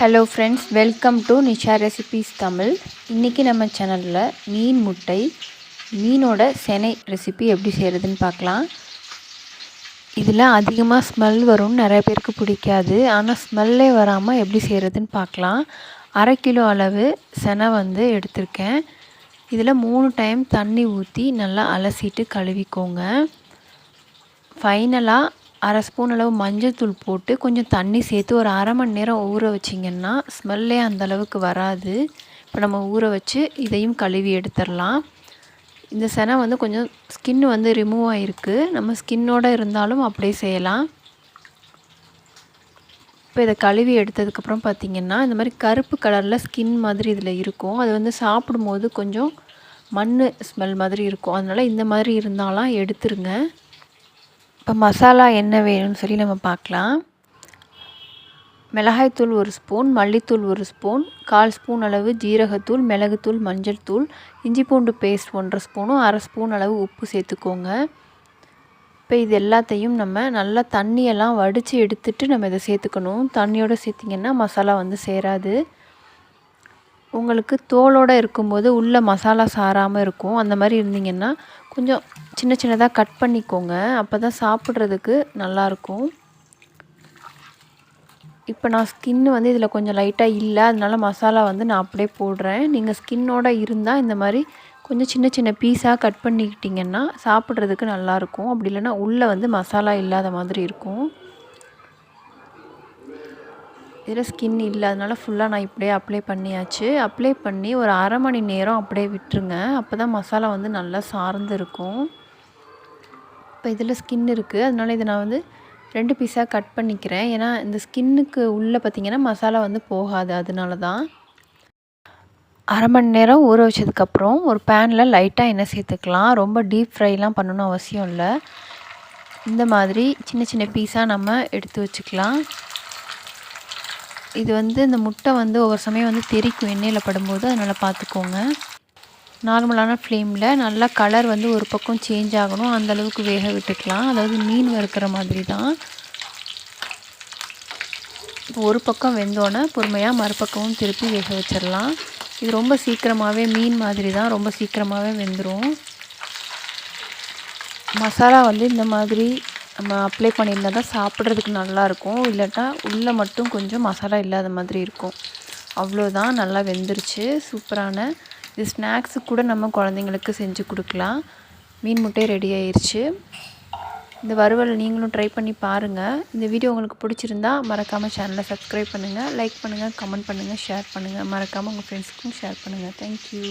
Hello friends welcome to Nisha recipes Tamil இன்றைக்கி நம்ம சேனலில் மீன் முட்டை மீனோட செனை ரெசிபி எப்படி செய்கிறதுன்னு பார்க்கலாம். இதில் அதிகமாக ஸ்மெல் வரும்னு நிறைய பேருக்கு பிடிக்காது. ஆனால் ஸ்மெல்லே வராமல் எப்படி செய்கிறதுன்னு பார்க்கலாம். அரை கிலோ அளவு செனை வந்து எடுத்திருக்கேன். இதில் மூணு டைம் தண்ணி ஊற்றி நல்லா அலசிட்டு கழுவிக்கோங்க. ஃபைனலாக அரை ஸ்பூன் அளவு மஞ்சள் தூள் போட்டு கொஞ்சம் தண்ணி சேர்த்து ஒரு அரை மணி நேரம் ஊற வச்சிங்கன்னா ஸ்மெல்லே அந்தளவுக்கு வராது. இப்போ நம்ம ஊற வச்சு இதையும் கழுவி எடுத்துடலாம். இந்த செனை வந்து கொஞ்சம் ஸ்கின் வந்து ரிமூவ் ஆகிருக்கு நம்ம ஸ்கின்னோடு இருந்தாலும் அப்படியே செய்யலாம். இப்போ இதை கழுவி எடுத்ததுக்கப்புறம் பார்த்திங்கன்னா இந்த மாதிரி கருப்பு கலரில் ஸ்கின் மாதிரி இதில் இருக்கும். அது வந்து சாப்பிடும்போது கொஞ்சம் மண் ஸ்மெல் மாதிரி இருக்கும். அதனால் இந்த மாதிரி இருந்தாலாம் எடுத்துருங்க. இப்போ மசாலா என்ன வேணும்னு சொல்லி நம்ம பார்க்கலாம். மிளகாய்த்தூள் ஒரு ஸ்பூன் மல்லித்தூள் ஒரு ஸ்பூன் கால் ஸ்பூன் அளவு ஜீரகத்தூள் மிளகுத்தூள் மஞ்சள் தூள் இஞ்சி பூண்டு பேஸ்ட் ஒன்றரை ஸ்பூனும் அரை ஸ்பூன் அளவு உப்பு சேர்த்துக்கோங்க. இப்போ இது எல்லாத்தையும் நம்ம நல்லா தண்ணியெல்லாம் வடித்து எடுத்துட்டு நம்ம இதை சேர்த்துக்கணும். தண்ணியோடு சேர்த்திங்கன்னா மசாலா வந்து சேராது. உங்களுக்கு தோலோடு இருக்கும்போது உள்ளே மசாலா சாராமல் இருக்கும். அந்த மாதிரி இருந்தீங்கன்னா கொஞ்சம் சின்ன சின்னதாக கட் பண்ணிக்கோங்க. அப்போ தான் சாப்பிட்றதுக்கு நல்லாயிருக்கும் இப்போ நான் ஸ்கின்னு வந்து இதில் கொஞ்சம் லைட்டாக இல்லை. அதனால் மசாலா வந்து நான் அப்படியே போடுறேன். நீங்கள் ஸ்கின்னோடு இருந்தால் இந்த மாதிரி கொஞ்சம் சின்ன சின்ன பீஸாக கட் பண்ணிக்கிட்டிங்கன்னா சாப்பிட்றதுக்கு நல்லாயிருக்கும் அப்படி இல்லைன்னா உள்ளே வந்து மசாலா இல்லாத மாதிரி இருக்கும். இதில் ஸ்கின் இல்லை. அதனால் ஃபுல்லாக நான் இப்படியே அப்ளை பண்ணியாச்சு. அப்ளை பண்ணி ஒரு அரை மணி நேரம் அப்படியே விட்டுருங்க. அப்போ தான் மசாலா வந்து நல்லா சார்ந்து இருக்கும் இப்போ இதில் ஸ்கின் இருக்குது அதனால் இதை நான் வந்து ரெண்டு பீஸாக கட் பண்ணிக்கிறேன். ஏன்னா இந்த ஸ்கின்னுக்கு உள்ளே பார்த்திங்கன்னா மசாலா வந்து போகாது. அதனால தான் அரை மணி நேரம் ஊற வச்சதுக்கப்புறம் ஒரு பேனில் லைட்டாக எண்ணெய் சேர்த்துக்கலாம். ரொம்ப டீப் ஃப்ரைலாம் பண்ணணும் அவசியம் இல்லை. இந்த மாதிரி சின்ன சின்ன பீஸாக நம்ம எடுத்து வச்சுக்கலாம். இது வந்து இந்த முட்டை வந்து ஒவ்வொரு சமயம் வந்து தெரிக்கும் எண்ணெயில் படும்போது அதனால் பார்த்துக்கோங்க நார்மலான ஃப்ளேமில் நல்லா கலர் வந்து ஒரு பக்கம் சேஞ்ச் ஆகணும். அந்தளவுக்கு வேக விட்டுக்கலாம். அதாவது மீன் வறுக்கிற மாதிரி தான். இப்போ ஒரு பக்கம் வெந்தோடனே பொறுமையாக மறுபக்கமும் திருப்பி வேக வச்சிடலாம் இது ரொம்ப சீக்கிரமாகவே மீன் மாதிரி தான். ரொம்ப சீக்கிரமாகவே வெந்துடும் மசாலா வந்து இந்த மாதிரி நம்ம அப்ளை பண்ணியிருந்தால் தான் சாப்பிட்றதுக்கு நல்லாயிருக்கும். இல்லாட்டா உள்ளே மட்டும் கொஞ்சம் மசாலா இல்லாத மாதிரி இருக்கும். அவ்வளோதான் நல்லா வெந்துருச்சு. சூப்பரான இது ஸ்நாக்ஸுக்கு கூட நம்ம குழந்தைங்களுக்கு செஞ்சு கொடுக்கலாம். மீன் முட்டை ரெடி ஆயிடுச்சு இந்த வறுவல் நீங்களும் ட்ரை பண்ணி பாருங்கள் இந்த வீடியோ உங்களுக்கு பிடிச்சிருந்தா மறக்காமல் சேனலை சப்ஸ்கிரைப் பண்ணுங்கள் லைக் பண்ணுங்கள் கமெண்ட் பண்ணுங்கள் ஷேர் பண்ணுங்கள் மறக்காமல் உங்கள் ஃப்ரெண்ட்ஸ்க்கும் ஷேர் பண்ணுங்கள் தேங்க்யூ